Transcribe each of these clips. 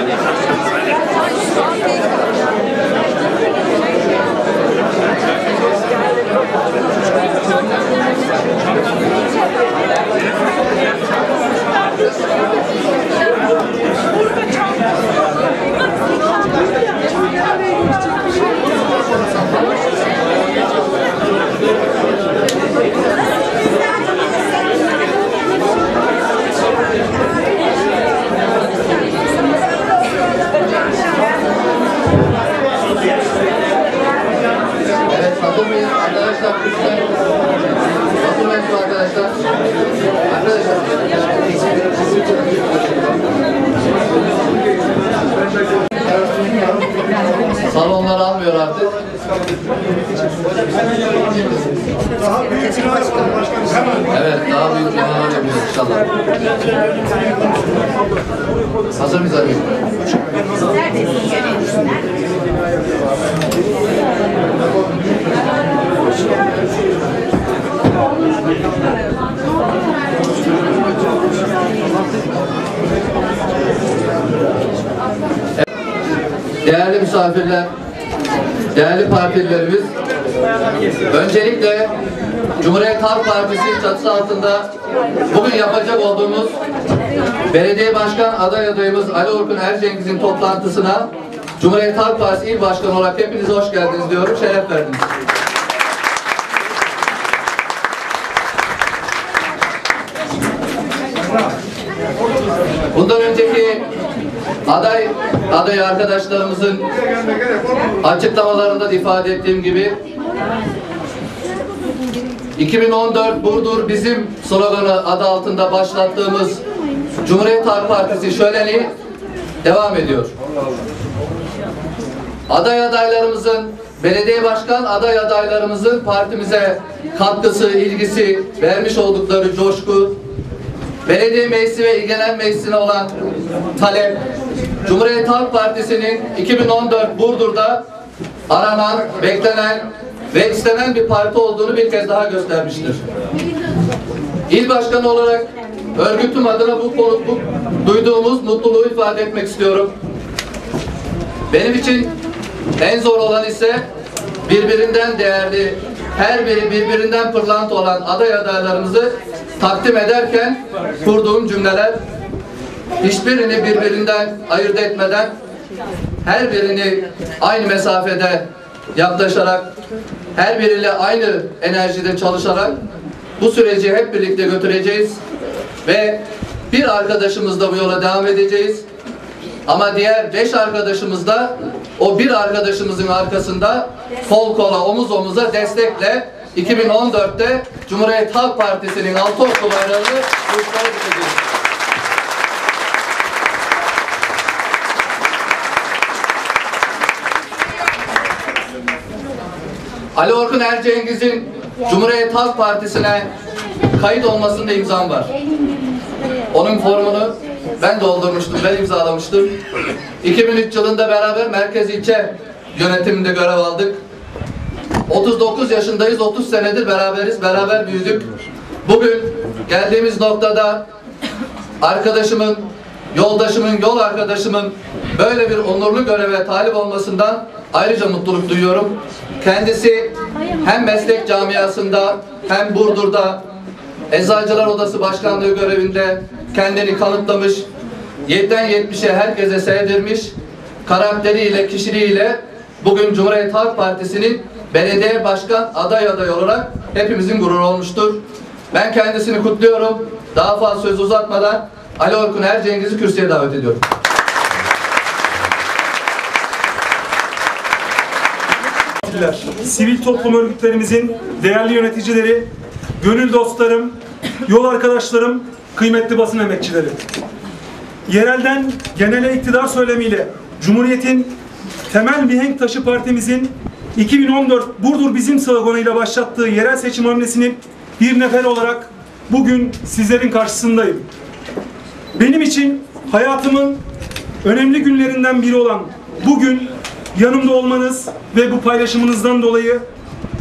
Понятно. Yapıyor artık. Evet, daha büyük planlar yapıyor inşallah. Hazır mıyız abi? Değerli misafirler, değerli partililerimiz, öncelikle Cumhuriyet Halk Partisi çatısı altında bugün yapacak olduğumuz belediye başkan aday adayımız Ali Orkun Ercengiz'in toplantısına Cumhuriyet Halk Partisi İl Başkanı olarak hepiniz hoş geldiniz diyorum, şeref verdiniz. Bundan önceki aday aday arkadaşlarımızın açıklamalarında da ifade ettiğim gibi 2014 Burdur bizim sloganı adı altında başlattığımız Cumhuriyet Halk Partisi şöleni devam ediyor. Aday adaylarımızın, belediye başkan aday adaylarımızın partimize katkısı, ilgisi, vermiş oldukları coşku, belediye meclisi ve il genel meclisine olan talep, Cumhuriyet Halk Partisi'nin 2014 Burdur'da aranan, beklenen ve istenen bir parti olduğunu bir kez daha göstermiştir. İl başkanı olarak örgütüm adına bu, konu- bu duyduğumuz mutluluğu ifade etmek istiyorum. Benim için en zor olan ise birbirinden değerli, her biri birbirinden pırlanta olan aday adaylarımızı takdim ederken kurduğum cümleler hiçbirini birbirinden ayırt etmeden her birini aynı mesafede yaklaşarak her biriyle aynı enerjide çalışarak bu süreci hep birlikte götüreceğiz ve bir arkadaşımızla bu yola devam edeceğiz. Ama diğer beş arkadaşımız da o bir arkadaşımızın arkasında kol kola omuz omuza destekle 2014'te Cumhuriyet Halk Partisi'nin altı okul bayrağını uçlara dikeceğiz. Ali Orkun Ercengiz'in Cumhuriyet Halk Partisi'ne kayıt olmasında imzam var. Onun formunu ben doldurmuştum, ben imzalamıştım. 2003 yılında beraber merkez ilçe yönetiminde görev aldık. 39 yaşındayız, 30 senedir beraberiz, beraber büyüdük. Bugün geldiğimiz noktada arkadaşımın, yoldaşımın, yol arkadaşımın böyle bir onurlu göreve talip olmasından ayrıca mutluluk duyuyorum. Kendisi hem meslek camiasında hem Burdur'da Eczacılar Odası Başkanlığı görevinde kendini kanıtlamış, 7'den 70'e herkese sevdirmiş, karakteriyle, kişiliğiyle bugün Cumhuriyet Halk Partisi'nin belediye başkan aday aday olarak hepimizin gururu olmuştur. Ben kendisini kutluyorum. Daha fazla söz uzatmadan Ali Orkun Ercengiz'i kürsüye davet ediyorum. Sivil toplum örgütlerimizin değerli yöneticileri, gönül dostlarım, yol arkadaşlarım, kıymetli basın emekçileri. Yerelden genele iktidar söylemiyle Cumhuriyet'in temel mihenk taşı partimizin 2014 Burdur Bizim sloganıyla başlattığı yerel seçim hamlesinin bir nefer olarak bugün sizlerin karşısındayım. Benim için hayatımın önemli günlerinden biri olan bugün yanımda olmanız ve bu paylaşımınızdan dolayı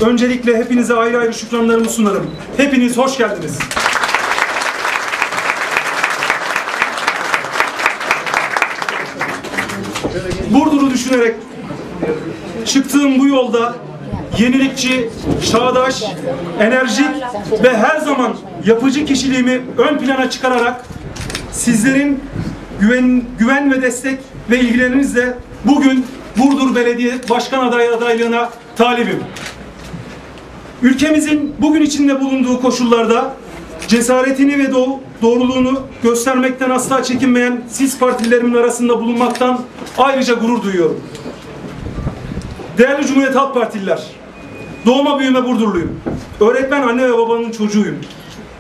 öncelikle hepinize ayrı ayrı şükranlarımı sunarım. Hepiniz hoş geldiniz. Burdur'u düşünerek çıktığım bu yolda yenilikçi, çağdaş, enerjik ve her zaman yapıcı kişiliğimi ön plana çıkararak sizlerin güven, güven ve destek ve ilgilerinizle bugün Burdur Belediye Başkan adayı adaylığına talibim. Ülkemizin bugün içinde bulunduğu koşullarda cesaretini ve doğ- doğruluğunu göstermekten asla çekinmeyen siz partilerimin arasında bulunmaktan ayrıca gurur duyuyorum. Değerli Cumhuriyet Halk Partililer, doğma büyüme Burdurluyum. Öğretmen anne ve babanın çocuğuyum.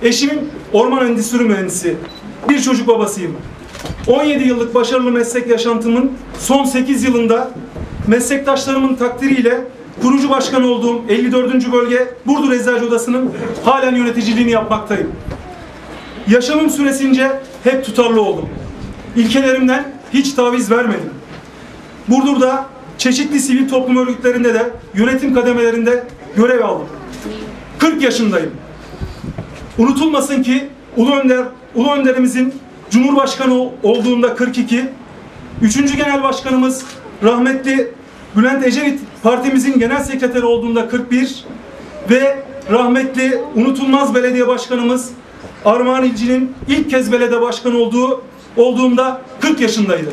Eşim orman endüstri mühendisi. Bir çocuk babasıyım. 17 yıllık başarılı meslek yaşantımın son 8 yılında meslektaşlarımın takdiriyle kurucu başkan olduğum 54. bölge Burdur Eczacı Odası'nın halen yöneticiliğini yapmaktayım. Yaşamım süresince hep tutarlı oldum. İlkelerimden hiç taviz vermedim. Burdur'da çeşitli sivil toplum örgütlerinde de yönetim kademelerinde görev aldım. 40 yaşındayım. Unutulmasın ki Ulu Önder, Ulu Önderimizin Cumhurbaşkanı olduğunda 42, 3. Genel Başkanımız rahmetli Bülent Ecevit partimizin genel sekreteri olduğunda 41 ve rahmetli unutulmaz belediye başkanımız Armağan İlci'nin ilk kez belediye başkanı olduğu olduğumda 40 yaşındaydı.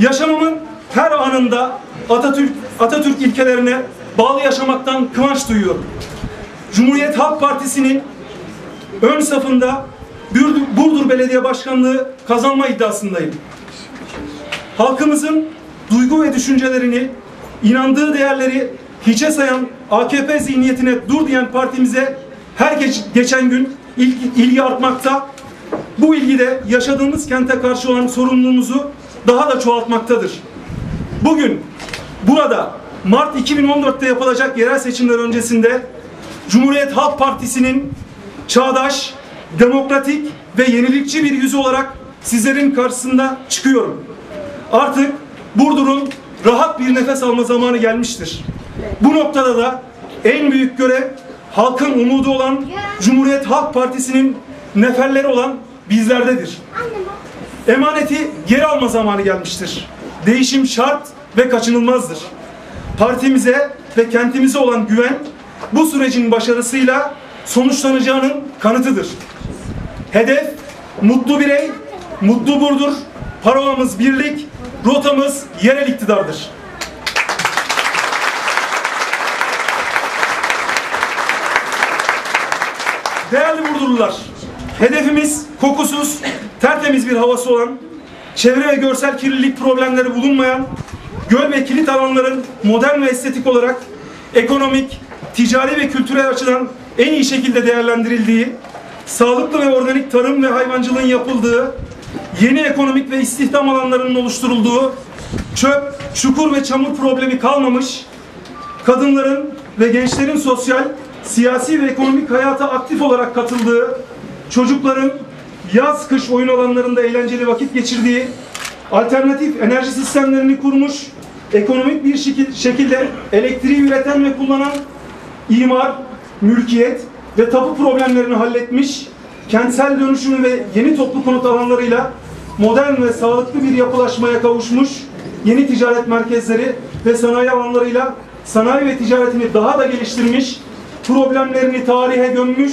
Yaşamımın her anında Atatürk Atatürk ilkelerine bağlı yaşamaktan kıvanç duyuyorum. Cumhuriyet Halk Partisi'nin ön safında Burdur, Belediye Başkanlığı kazanma iddiasındayım. Halkımızın duygu ve düşüncelerini, inandığı değerleri hiçe sayan AKP zihniyetine dur diyen partimize her geç- geçen gün ilgi, ilgi artmakta. Bu ilgi de yaşadığımız kente karşı olan sorumluluğumuzu daha da çoğaltmaktadır. Bugün burada Mart 2014'te yapılacak yerel seçimler öncesinde Cumhuriyet Halk Partisi'nin çağdaş, demokratik ve yenilikçi bir yüzü olarak sizlerin karşısında çıkıyorum. Artık Burdur'un rahat bir nefes alma zamanı gelmiştir. Bu noktada da en büyük görev halkın umudu olan Cumhuriyet Halk Partisi'nin neferleri olan bizlerdedir. Emaneti geri alma zamanı gelmiştir. Değişim şart ve kaçınılmazdır. Partimize ve kentimize olan güven bu sürecin başarısıyla sonuçlanacağının kanıtıdır. Hedef mutlu birey, mutlu Burdur, parolamız birlik, rotamız yerel iktidardır. Değerli Burdurlular, hedefimiz kokusuz, tertemiz bir havası olan, çevre ve görsel kirlilik problemleri bulunmayan, göl ve kilit alanların modern ve estetik olarak ekonomik, ticari ve kültürel açıdan en iyi şekilde değerlendirildiği, sağlıklı ve organik tarım ve hayvancılığın yapıldığı, yeni ekonomik ve istihdam alanlarının oluşturulduğu, çöp, çukur ve çamur problemi kalmamış, kadınların ve gençlerin sosyal, siyasi ve ekonomik hayata aktif olarak katıldığı, çocukların yaz kış oyun alanlarında eğlenceli vakit geçirdiği, alternatif enerji sistemlerini kurmuş, ekonomik bir şekil- şekilde elektriği üreten ve kullanan imar, mülkiyet ve tapu problemlerini halletmiş, kentsel dönüşüm ve yeni toplu konut alanlarıyla modern ve sağlıklı bir yapılaşmaya kavuşmuş, yeni ticaret merkezleri ve sanayi alanlarıyla sanayi ve ticaretini daha da geliştirmiş, problemlerini tarihe gömmüş,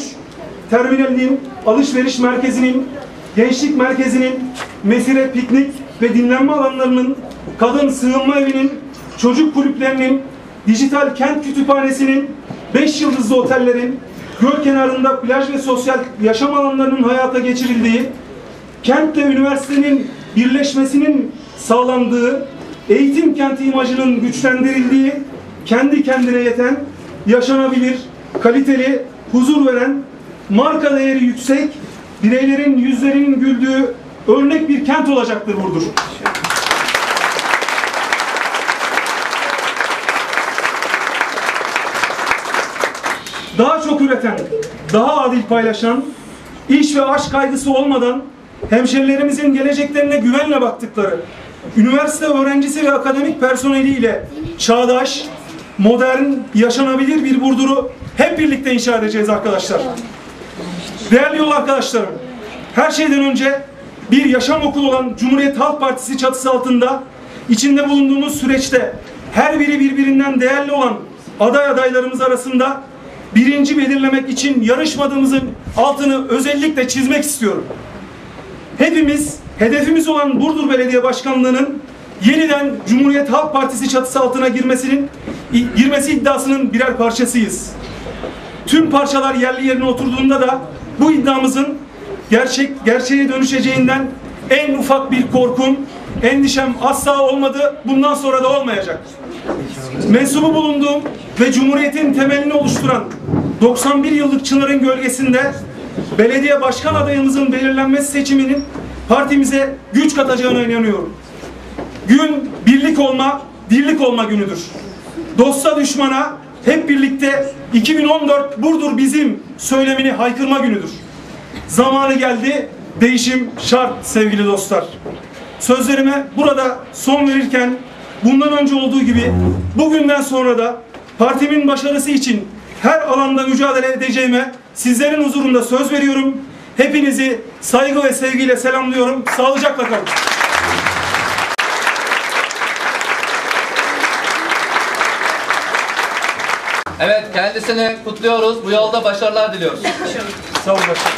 terminalinin, alışveriş merkezinin, gençlik merkezinin, mesire, piknik ve dinlenme alanlarının, kadın sığınma evinin, çocuk kulüplerinin, dijital kent kütüphanesinin, 5 yıldızlı otellerin, göl kenarında plaj ve sosyal yaşam alanlarının hayata geçirildiği, kentle üniversitenin birleşmesinin sağlandığı, eğitim kenti imajının güçlendirildiği, kendi kendine yeten, yaşanabilir, kaliteli, huzur veren, marka değeri yüksek, bireylerin yüzlerinin güldüğü örnek bir kent olacaktır Burdur. Üreten, daha adil paylaşan, iş ve aşk kaygısı olmadan hemşerilerimizin geleceklerine güvenle baktıkları, üniversite öğrencisi ve akademik personeliyle çağdaş, modern, yaşanabilir bir Burdur'u hep birlikte inşa edeceğiz arkadaşlar. Değerli yol arkadaşlarım, her şeyden önce bir yaşam okulu olan Cumhuriyet Halk Partisi çatısı altında içinde bulunduğumuz süreçte her biri birbirinden değerli olan aday adaylarımız arasında birinci belirlemek için yarışmadığımızın altını özellikle çizmek istiyorum. Hepimiz hedefimiz olan Burdur Belediye Başkanlığı'nın yeniden Cumhuriyet Halk Partisi çatısı altına girmesinin girmesi iddiasının birer parçasıyız. Tüm parçalar yerli yerine oturduğunda da bu iddiamızın gerçek gerçeğe dönüşeceğinden en ufak bir korkum, endişem asla olmadı. Bundan sonra da olmayacak. Mensubu bulunduğum ve Cumhuriyet'in temelini oluşturan 91 yıllık Çınar'ın gölgesinde belediye başkan adayımızın belirlenmesi seçiminin partimize güç katacağına inanıyorum. Gün birlik olma, dirlik olma günüdür. Dosta düşmana hep birlikte 2014 Burdur bizim söylemini haykırma günüdür. Zamanı geldi, değişim şart sevgili dostlar. Sözlerime burada son verirken bundan önce olduğu gibi bugünden sonra da partimin başarısı için her alanda mücadele edeceğime sizlerin huzurunda söz veriyorum. Hepinizi saygı ve sevgiyle selamlıyorum. Sağlıcakla kalın. Evet kendisini kutluyoruz. Bu yolda başarılar diliyoruz. Sağ olun başkanım.